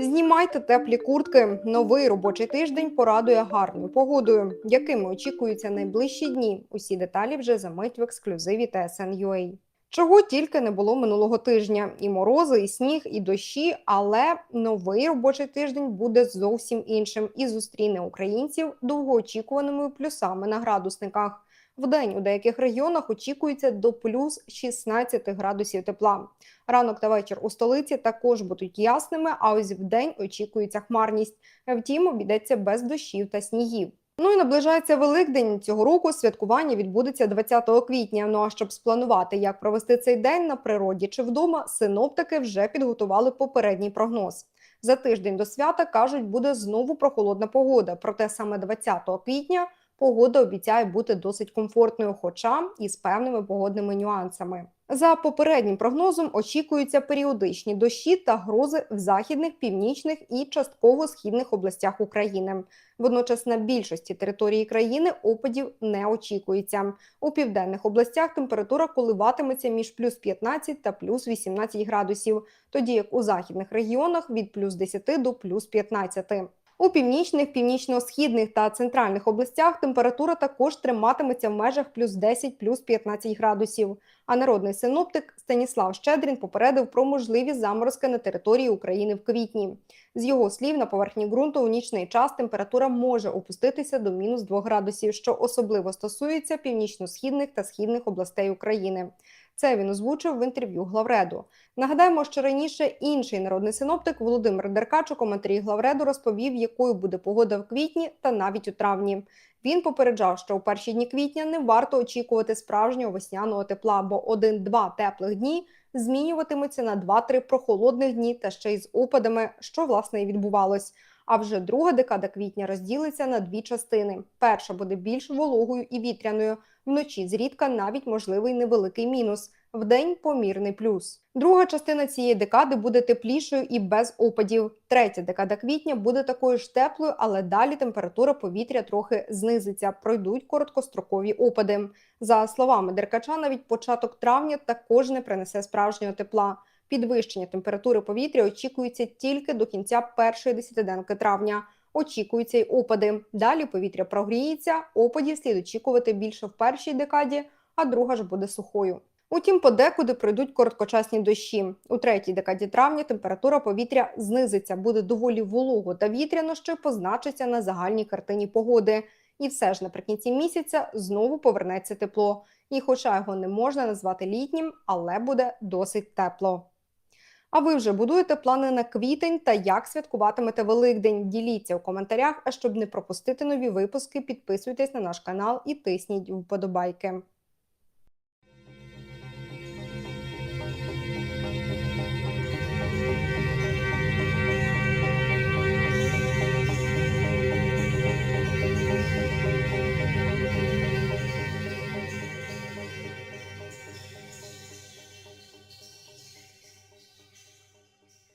Знімайте теплі куртки. Новий робочий тиждень порадує гарною погодою. Якими очікуються найближчі дні? Усі деталі вже за мить в ексклюзиві TSN.ua. Чого тільки не було минулого тижня: і морози, і сніг, і дощі. Але новий робочий тиждень буде зовсім іншим і зустріне українців довгоочікуваними плюсами на градусниках. Вдень у деяких регіонах очікується до плюс 16 градусів тепла. Ранок та вечір у столиці також будуть ясними, а ось вдень очікується хмарність. Втім, обійдеться без дощів та снігів. Ну і наближається Великдень. Цього року святкування відбудеться 20 квітня. Ну а щоб спланувати, як провести цей день на природі чи вдома, синоптики вже підготували попередній прогноз. За тиждень до свята кажуть, буде знову прохолодна погода. Проте саме 20 квітня погода обіцяє бути досить комфортною, хоча і з певними погодними нюансами. За попереднім прогнозом очікуються періодичні дощі та грози в західних, північних і частково східних областях України. Водночас на більшості території країни опадів не очікується. У південних областях температура коливатиметься між плюс 15 та плюс 18 градусів, тоді як у західних регіонах від плюс 10 до плюс 15. У північних, північно-східних та центральних областях температура також триматиметься в межах плюс 10, плюс 15 градусів. А народний синоптик Станіслав Щедрін попередив про можливі заморозки на території України в квітні. З його слів, на поверхні ґрунту у нічний час температура може опуститися до мінус 2 градусів, що особливо стосується північно-східних та східних областей України. Це він озвучив в інтерв'ю Главреду. Нагадаємо, що раніше інший народний синоптик Володимир Деркач у коментарі Главреду розповів, якою буде погода в квітні та навіть у травні. Він попереджав, що у перші дні квітня не варто очікувати справжнього весняного тепла, бо один-два теплих дні змінюватимуться на 2-3 прохолодних дні та ще й з опадами, що власне і відбувалось. А вже друга декада квітня розділиться на дві частини. Перша буде більш вологою і вітряною. Вночі зрідка навіть можливий невеликий мінус. Вдень помірний плюс. Друга частина цієї декади буде теплішою і без опадів. Третя декада квітня буде такою ж теплою, але далі температура повітря трохи знизиться. Пройдуть короткострокові опади. За словами Деркача, навіть початок травня також не принесе справжнього тепла. Підвищення температури повітря очікується тільки до кінця першої десятиденки травня. Очікуються й опади. Далі повітря прогріється, опадів слід очікувати більше в першій декаді, а друга ж буде сухою. Утім, подекуди пройдуть короткочасні дощі. У третій декаді травня температура повітря знизиться, буде доволі волого та вітряно, що позначиться на загальній картині погоди. І все ж наприкінці місяця знову повернеться тепло. І, хоча його не можна назвати літнім, але буде досить тепло. А ви вже будуєте плани на квітень та як святкуватимете Великдень? Діліться у коментарях. А щоб не пропустити нові випуски, підписуйтесь на наш канал і тисніть вподобайки.